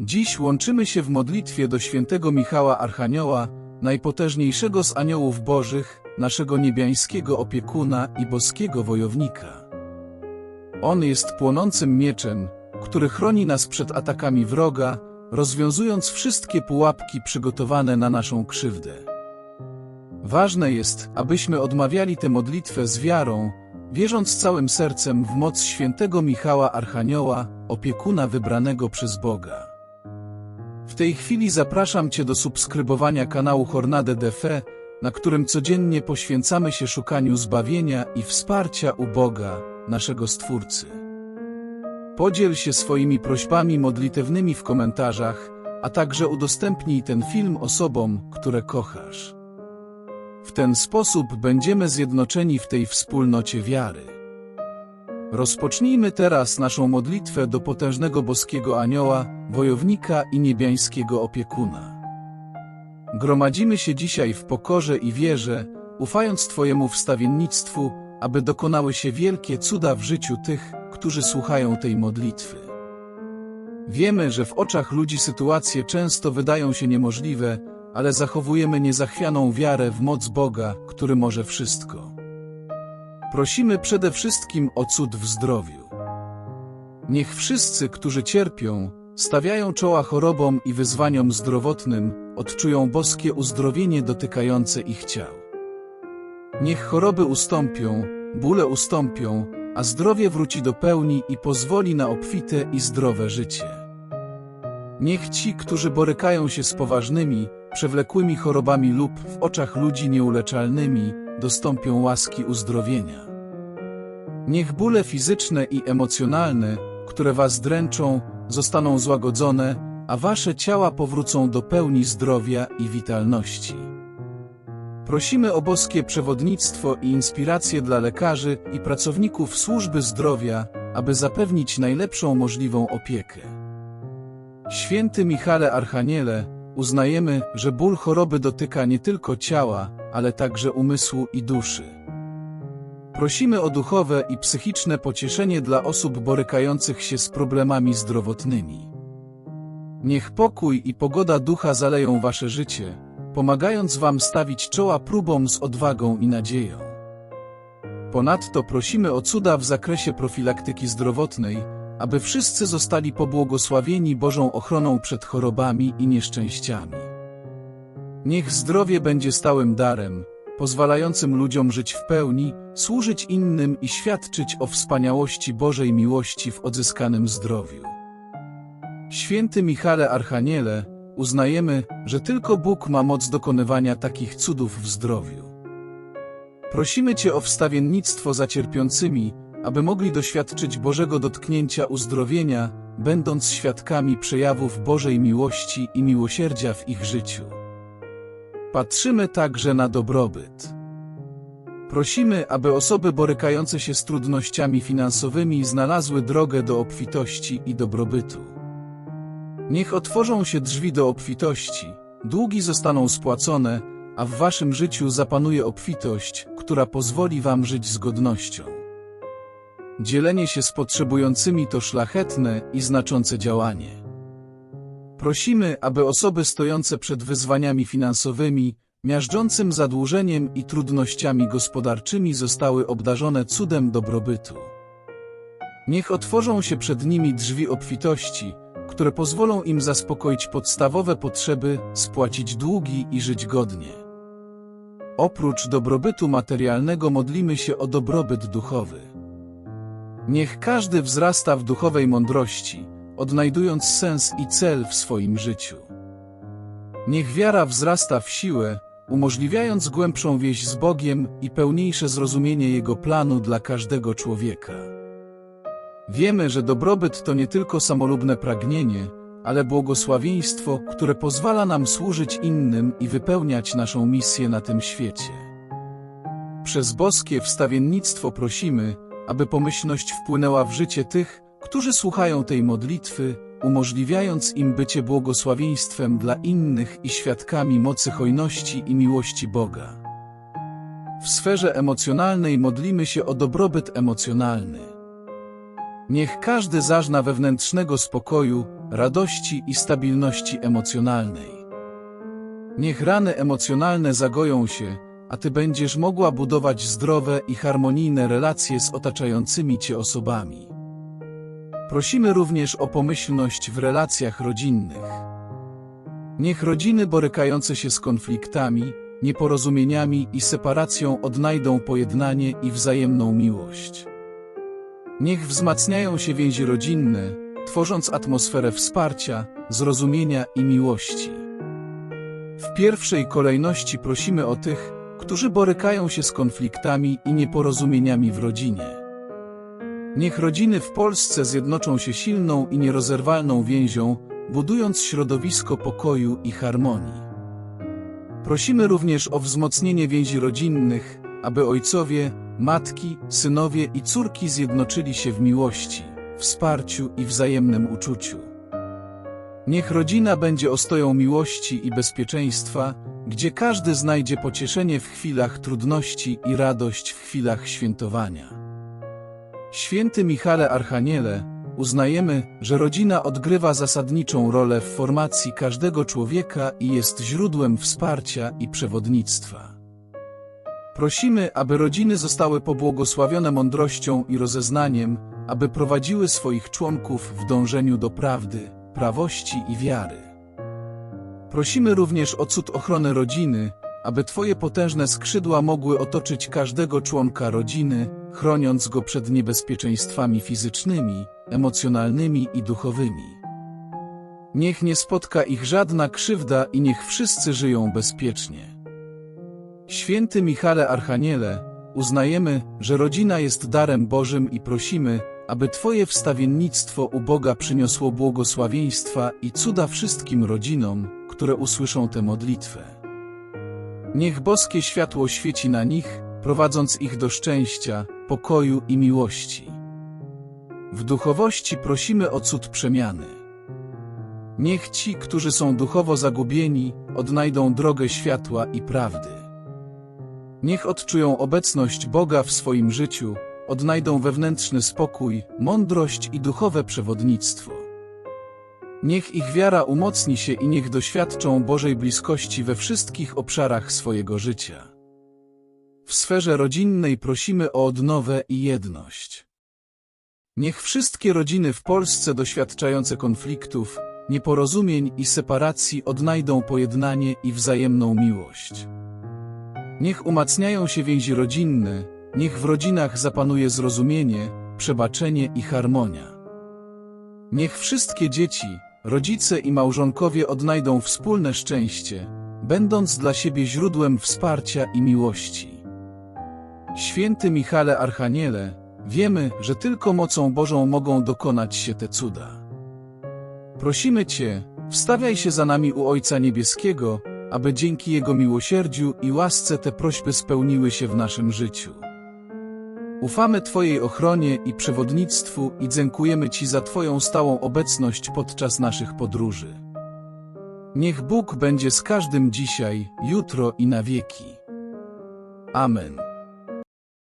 Dziś łączymy się w modlitwie do świętego Michała Archanioła, najpotężniejszego z aniołów bożych, naszego niebiańskiego opiekuna i boskiego wojownika. On jest płonącym mieczem, który chroni nas przed atakami wroga, rozwiązując wszystkie pułapki przygotowane na naszą krzywdę. Ważne jest, abyśmy odmawiali tę modlitwę z wiarą, wierząc całym sercem w moc świętego Michała Archanioła, opiekuna wybranego przez Boga. W tej chwili zapraszam Cię do subskrybowania kanału Hornade de Fe, na którym codziennie poświęcamy się szukaniu zbawienia i wsparcia u Boga, naszego Stwórcy. Podziel się swoimi prośbami modlitewnymi w komentarzach, a także udostępnij ten film osobom, które kochasz. W ten sposób będziemy zjednoczeni w tej wspólnocie wiary. Rozpocznijmy teraz naszą modlitwę do potężnego boskiego anioła, wojownika i niebiańskiego opiekuna. Gromadzimy się dzisiaj w pokorze i wierze, ufając Twojemu wstawiennictwu, aby dokonały się wielkie cuda w życiu tych, którzy słuchają tej modlitwy. Wiemy, że w oczach ludzi sytuacje często wydają się niemożliwe, ale zachowujemy niezachwianą wiarę w moc Boga, który może wszystko. Prosimy przede wszystkim o cud w zdrowiu. Niech wszyscy, którzy cierpią, stawiają czoła chorobom i wyzwaniom zdrowotnym, odczują boskie uzdrowienie dotykające ich ciał. Niech choroby ustąpią, bóle ustąpią, a zdrowie wróci do pełni i pozwoli na obfite i zdrowe życie. Niech ci, którzy borykają się z poważnymi, przewlekłymi chorobami lub w oczach ludzi nieuleczalnymi, dostąpią łaski uzdrowienia. Niech bóle fizyczne i emocjonalne, które was dręczą, zostaną złagodzone, a wasze ciała powrócą do pełni zdrowia i witalności. Prosimy o boskie przewodnictwo i inspirację dla lekarzy i pracowników służby zdrowia, aby zapewnić najlepszą możliwą opiekę. Święty Michale Archaniele, uznajemy, że ból choroby dotyka nie tylko ciała, ale także umysłu i duszy. Prosimy o duchowe i psychiczne pocieszenie dla osób borykających się z problemami zdrowotnymi. Niech pokój i pogoda ducha zaleją wasze życie, pomagając wam stawić czoła próbom z odwagą i nadzieją. Ponadto prosimy o cuda w zakresie profilaktyki zdrowotnej, aby wszyscy zostali pobłogosławieni Bożą ochroną przed chorobami i nieszczęściami. Niech zdrowie będzie stałym darem, pozwalającym ludziom żyć w pełni, służyć innym i świadczyć o wspaniałości Bożej miłości w odzyskanym zdrowiu. Święty Michale Archaniele, uznajemy, że tylko Bóg ma moc dokonywania takich cudów w zdrowiu. Prosimy Cię o wstawiennictwo za cierpiącymi, aby mogli doświadczyć Bożego dotknięcia uzdrowienia, będąc świadkami przejawów Bożej miłości i miłosierdzia w ich życiu. Patrzymy także na dobrobyt. Prosimy, aby osoby borykające się z trudnościami finansowymi znalazły drogę do obfitości i dobrobytu. Niech otworzą się drzwi do obfitości, długi zostaną spłacone, a w waszym życiu zapanuje obfitość, która pozwoli wam żyć z godnością. Dzielenie się z potrzebującymi to szlachetne i znaczące działanie. Prosimy, aby osoby stojące przed wyzwaniami finansowymi, miażdżącym zadłużeniem i trudnościami gospodarczymi zostały obdarzone cudem dobrobytu. Niech otworzą się przed nimi drzwi obfitości, które pozwolą im zaspokoić podstawowe potrzeby, spłacić długi i żyć godnie. Oprócz dobrobytu materialnego modlimy się o dobrobyt duchowy. Niech każdy wzrasta w duchowej mądrości, odnajdując sens i cel w swoim życiu. Niech wiara wzrasta w siłę, umożliwiając głębszą wieś z Bogiem i pełniejsze zrozumienie Jego planu dla każdego człowieka. Wiemy, że dobrobyt to nie tylko samolubne pragnienie, ale błogosławieństwo, które pozwala nam służyć innym i wypełniać naszą misję na tym świecie. Przez boskie wstawiennictwo prosimy, aby pomyślność wpłynęła w życie tych, którzy słuchają tej modlitwy, umożliwiając im bycie błogosławieństwem dla innych i świadkami mocy hojności i miłości Boga. W sferze emocjonalnej modlimy się o dobrobyt emocjonalny. Niech każdy zażna wewnętrznego spokoju, radości i stabilności emocjonalnej. Niech rany emocjonalne zagoją się, a Ty będziesz mogła budować zdrowe i harmonijne relacje z otaczającymi Cię osobami. Prosimy również o pomyślność w relacjach rodzinnych. Niech rodziny borykające się z konfliktami, nieporozumieniami i separacją odnajdą pojednanie i wzajemną miłość. Niech wzmacniają się więzi rodzinne, tworząc atmosferę wsparcia, zrozumienia i miłości. W pierwszej kolejności prosimy o tych, którzy borykają się z konfliktami i nieporozumieniami w rodzinie. Niech rodziny w Polsce zjednoczą się silną i nierozerwalną więzią, budując środowisko pokoju i harmonii. Prosimy również o wzmocnienie więzi rodzinnych, aby ojcowie, matki, synowie i córki zjednoczyli się w miłości, wsparciu i wzajemnym uczuciu. Niech rodzina będzie ostoją miłości i bezpieczeństwa, gdzie każdy znajdzie pocieszenie w chwilach trudności i radość w chwilach świętowania. Święty Michale Archaniele, uznajemy, że rodzina odgrywa zasadniczą rolę w formacji każdego człowieka i jest źródłem wsparcia i przewodnictwa. Prosimy, aby rodziny zostały pobłogosławione mądrością i rozeznaniem, aby prowadziły swoich członków w dążeniu do prawdy, prawości i wiary. Prosimy również o cud ochrony rodziny, aby Twoje potężne skrzydła mogły otoczyć każdego członka rodziny, chroniąc go przed niebezpieczeństwami fizycznymi, emocjonalnymi i duchowymi. Niech nie spotka ich żadna krzywda i niech wszyscy żyją bezpiecznie. Święty Michale Archaniele, uznajemy, że rodzina jest darem Bożym i prosimy, aby Twoje wstawiennictwo u Boga przyniosło błogosławieństwa i cuda wszystkim rodzinom, które usłyszą tę modlitwę. Niech boskie światło świeci na nich, prowadząc ich do szczęścia, pokoju i miłości. W duchowości prosimy o cud przemiany. Niech ci, którzy są duchowo zagubieni, odnajdą drogę światła i prawdy. Niech odczują obecność Boga w swoim życiu, odnajdą wewnętrzny spokój, mądrość i duchowe przewodnictwo. Niech ich wiara umocni się i niech doświadczą Bożej bliskości we wszystkich obszarach swojego życia. W sferze rodzinnej prosimy o odnowę i jedność. Niech wszystkie rodziny w Polsce doświadczające konfliktów, nieporozumień i separacji odnajdą pojednanie i wzajemną miłość. Niech umacniają się więzi rodzinne, niech w rodzinach zapanuje zrozumienie, przebaczenie i harmonia. Niech wszystkie dzieci, rodzice i małżonkowie odnajdą wspólne szczęście, będąc dla siebie źródłem wsparcia i miłości. Święty Michale Archaniele, wiemy, że tylko mocą Bożą mogą dokonać się te cuda. Prosimy Cię, wstawiaj się za nami u Ojca Niebieskiego, aby dzięki Jego miłosierdziu i łasce te prośby spełniły się w naszym życiu. Ufamy Twojej ochronie i przewodnictwu i dziękujemy Ci za Twoją stałą obecność podczas naszych podróży. Niech Bóg będzie z każdym dzisiaj, jutro i na wieki. Amen.